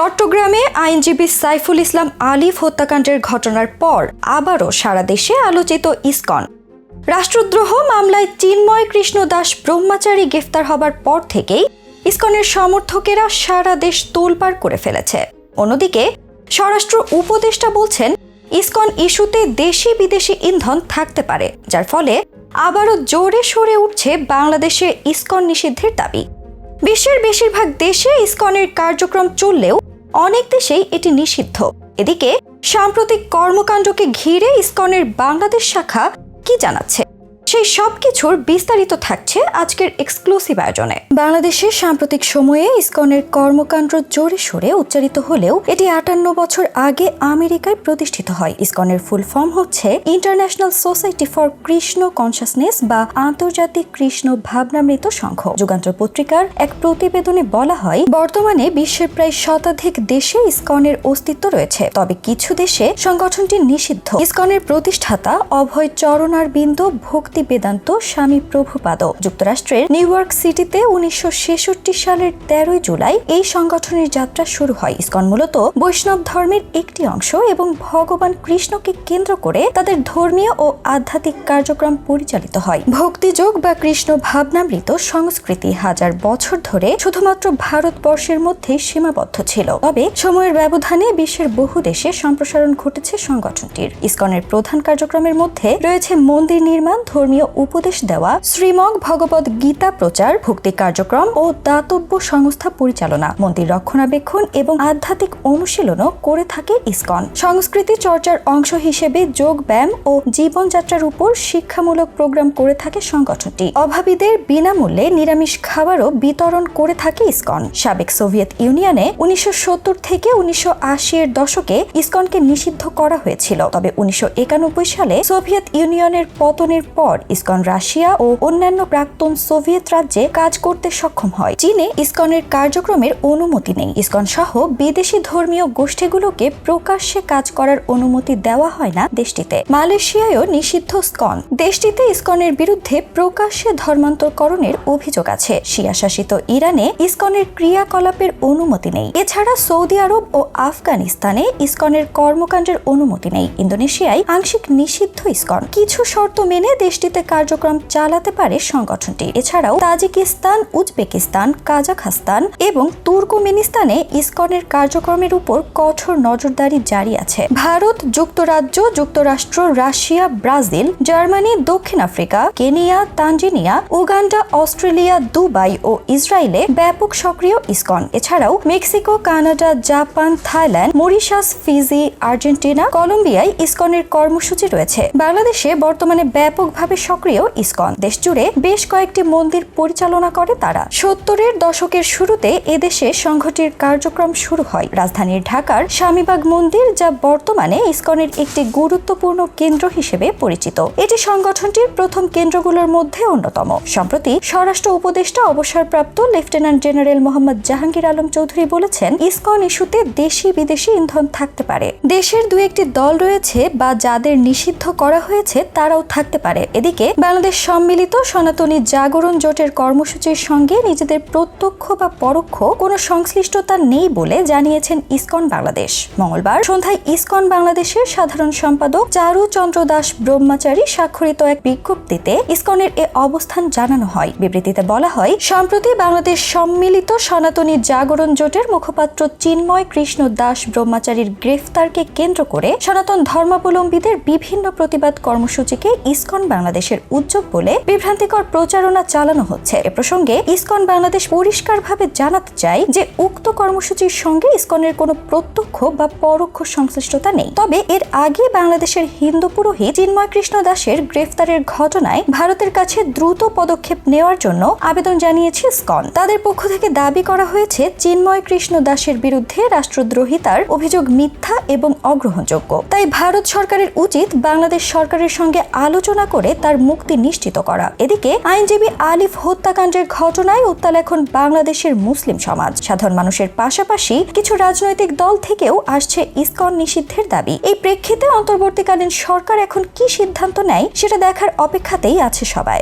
চট্টগ্রামে আইনজীবী সাইফুল ইসলাম আলিফ হত্যাকাণ্ডের ঘটনার পর আবারও সারা দেশে আলোচিত ইসকন। রাষ্ট্রদ্রোহ মামলায় চিন্ময় কৃষ্ণ দাস ব্রহ্মচারী গ্রেফতার হবার পর থেকেই ইসকনের সমর্থকেরা সারা দেশ তোলপাড় করে ফেলেছে। অন্যদিকে স্বরাষ্ট্র উপদেষ্টা বলছেন, ইসকন ইস্যুতে দেশি বিদেশি ইন্ধন থাকতে পারে, যার ফলে আবারও জোরে সরে উঠছে বাংলাদেশে ইসকন নিষিদ্ধের দাবি। বিশ্বের বেশিরভাগ দেশে ইসকনের কার্যক্রম চললেও অনেক দেশেই এটি নিষিদ্ধ। এদিকে সাম্প্রতিক কর্মকাণ্ডকে ঘিরে ইসকনের বাংলাদেশ শাখা কি জানাচ্ছে? সেই সব কিছুর বিস্তারিত থাকছে আজকের এক্সক্লুসিভ আয়োজনে। বাংলাদেশের সাম্প্রতিক সময়ে ইসকনের কর্মকাণ্ড জোরে সরে উচ্চারিত হলেও এটি আটান্ন বছর আগে আমেরিকায় প্রতিষ্ঠিত হয়। ইসকনের ফুল ফর্ম হচ্ছে international society for Krishna consciousness বা আন্তর্জাতিক কৃষ্ণ ভাবনামৃত সংঘ। যুগান্তর পত্রিকার এক প্রতিবেদনে বলা হয়, বর্তমানে বিশ্বের প্রায় শতাধিক দেশে ইসকনের অস্তিত্ব রয়েছে। তবে কিছু দেশে সংগঠনটি নিষিদ্ধ। ইসকনের প্রতিষ্ঠাতা অভয় চরণার বিন্দু ভক্তি বেদান্ত স্বামী প্রভুপাদ। যুক্তরাষ্ট্রের নিউ ইয়র্ক সিটিতে উনিশশো ছেষট্টি সালের তেরোই জুলাই এই সংগঠনের যাত্রা শুরু হয়। ইসকন মূলত বৈষ্ণব ধর্মের একটি অংশ এবং ভগবান কৃষ্ণকে কেন্দ্র করে তাদের ধর্মীয় ও আধ্যাত্মিক কার্যক্রম পরিচালিত হয়। ভক্তিযোগ বা কৃষ্ণ ভাবনামৃত সংস্কৃতি হাজার বছর ধরে শুধুমাত্র ভারতবর্ষের মধ্যে সীমাবদ্ধ ছিল। তবে সময়ের ব্যবধানে বিশ্বের বহু দেশে সম্প্রসারণ ঘটেছে সংগঠনটির। ইসকনের প্রধান কার্যক্রমের মধ্যে রয়েছে মন্দির নির্মাণ ধর্মীয় উপদেশ দেওয়া শ্রীমগ ভগবত গীতা প্রচার, ভক্তি কার্যক্রম ও দাতব্য সংস্থা পরিচালনা, মন্দির রক্ষণাবেক্ষণ এবং আধ্যাত্মিক অনুশীলনও করে থাকে ইসকন। সংস্কৃতি চর্চার অংশ হিসেবে যোগ ব্যায়াম ও জীবনযাত্রার উপর শিক্ষামূলক প্রোগ্রাম করে থাকে সংগঠনটি। অভাবীদের বিনামূল্যে নিরামিষ খাবারও বিতরণ করে থাকে ইসকন। সাবেক সোভিয়েত ইউনিয়নে উনিশশো সত্তর থেকে উনিশশো এর দশকে ইসকনকে নিষিদ্ধ করা হয়েছিল। তবে উনিশশো একানব্বই সালে সোভিয়েত ইউনিয়নের পতনের পর ইসকন রাশিয়া ও অন্যান্য প্রাক্তন সোভিয়েত রাজ্যে কাজ করতে সক্ষম হয়। চীনে ইসকনের কার্যক্রমের অনুমতি নেই। ইসকন সহ বিদেশি ধর্মীয় গোষ্ঠীগুলোকে প্রকাশ্যে কাজ করার অনুমতি দেওয়া হয় না দেশটিতে। মালয়েশিয়ায়ও নিষিদ্ধ স্কন দেশটিতে ইসকনের বিরুদ্ধে প্রকাশ্যে ধর্মান্তরকরণের অভিযোগ আছে। শিয়া শাসিত ইরানে ইসকনের ক্রিয়াকলাপের অনুমতি নেই। এছাড়া সৌদি আরব ও আফগানিস্তানে ইসকনের কর্মকাণ্ডের অনুমতি নেই। ইন্দোনেশিয়ায় আংশিক নিষিদ্ধ ইসকন। কিছু শর্ত মেনে দেশটিতে কার্যক্রম চালাতে পারে সংগঠনটি। এছাড়াও তাজিকিস্তান, উজবেকিস্তান, কাজাখস্তান এবং তুর্কমেনিস্তানে ইসকনের কার্যক্রমের উপর কঠোর নজরদারি জারি আছে। ভারত, যুক্তরাজ্য, যুক্তরাষ্ট্র, রাশিয়া, ব্রাজিল, জার্মানি, দক্ষিণ Africa, Kenya, Tanzania, Uganda, Australia, Dubai ও ইসরায়েলে ব্যাপক সক্রিয় ইসকন। এছাড়াও Mexico, Canada, Japan, Thailand, Mauritius, Fiji, Argentina, কলম্বিয়ায় ইসকনের কর্মসূচি রয়েছে। বাংলাদেশে বর্তমানে ব্যাপকভাবে সক্রিয় ইসকন। দেশজুড়ে বেশ কয়েকটি মন্দির পরিচালনা করে তারা। সত্তরের দশকের শুরুতে এদেশে সংঘটির কার্যক্রম শুরু হয়। রাজধানীর ঢাকার স্বামীবাগ মন্দির যা বর্তমানে ইসকনের একটি গুরুত্বপূর্ণ কেন্দ্র হিসেবে পরিচিত। এটি সংগঠনটির প্রথম কেন্দ্রগুলোর মধ্যে অন্যতম। সম্প্রতি স্বরাষ্ট্র উপদেষ্টা অবসরপ্রাপ্ত লেফটেন্যান্ট জেনারেল মোহাম্মদ জাহাঙ্গীর আলম চৌধুরী বলেছেন, ইসকন ইস্যুতে দেশি বিদেশি ইন্ধন থাকতে পারে। দেশের দু একটি দল রয়েছে বা যাদের নিষিদ্ধ করা হয়েছে তারাও থাকতে পারে। এদিকে বাংলাদেশ সম্মিলিত সনাতনী জাগরণ জোটের কর্মসূচির সঙ্গে নিজেদের প্রত্যক্ষ বা পরোক্ষ কোনো সংশ্লিষ্টতা নেই বলে জানিয়েছেন ইসকন বাংলাদেশ। মঙ্গলবার সন্ধ্যায় ইসকন বাংলাদেশের সাধারণ সম্পাদক চারু চন্দ্র দাস ব্রহ্মচারী স্বাক্ষরিত এক বিজ্ঞপ্তিতে ইসকনের এ অবস্থান জানানো হয়। বিবৃতিতে বলা হয়, সম্প্রতি বাংলাদেশ সম্মিলিত সনাতনী জাগরণ জোটের মুখপাত্র চিন্ময় কৃষ্ণ দাস ব্রহ্মচারীর গ্রেফতারকে কেন্দ্র করে সনাতন ধর্মাবলম্বীদের বিভিন্ন প্রতিবাদ কর্মসূচিকে ইসকন বাংলাদেশের উদ্যোগ বলে বিভ্রান্তিকর প্রচারণা চালানো হচ্ছে। এ প্রসঙ্গে ইসকন বাংলাদেশ পরিষ্কারভাবে জানাতে চায় যে, উক্ত কর্মসূচির সঙ্গে ইসকনের কোনো প্রত্যক্ষ বা পরোক্ষ সংশ্লিষ্টতা নেই। তবে এর আগে বাংলাদেশের হিন্দু পুরোহিত চিন্ময় কৃষ্ণ দাসের গ্রেফতারের ঘটনায় ভারতের কাছে দ্রুত পদক্ষেপ নেওয়ার জন্য আবেদন জানিয়েছে ইসকন। তাদের পক্ষ থেকে দাবি করা হয়েছে, চিন্ময় কৃষ্ণ দাসের বিরুদ্ধে রাষ্ট্রদ্রোহিতার অভিযোগ মিথ্যা এবং অগ্রহণযোগ্য। তাই ভারত সরকারের উচিত বাংলাদেশ সরকারের সঙ্গে আলোচনা করে তার মুক্তি নিশ্চিত করা। এদিকে আইনজীবী আলিফ হত্যাকাণ্ডের ঘটনায় উত্তাল এখন বাংলাদেশের মুসলিম সমাজ। সাধারণ মানুষের পাশাপাশি কিছু রাজনৈতিক দল থেকেও আসছে ইসকন নিষিদ্ধের দাবি। এই প্রেক্ষিতে অন্তর্বর্তীকালীন সরকার এখন কি সিদ্ধান্ত নেয়, সেটা দেখার অপেক্ষাতেই আছে সবাই।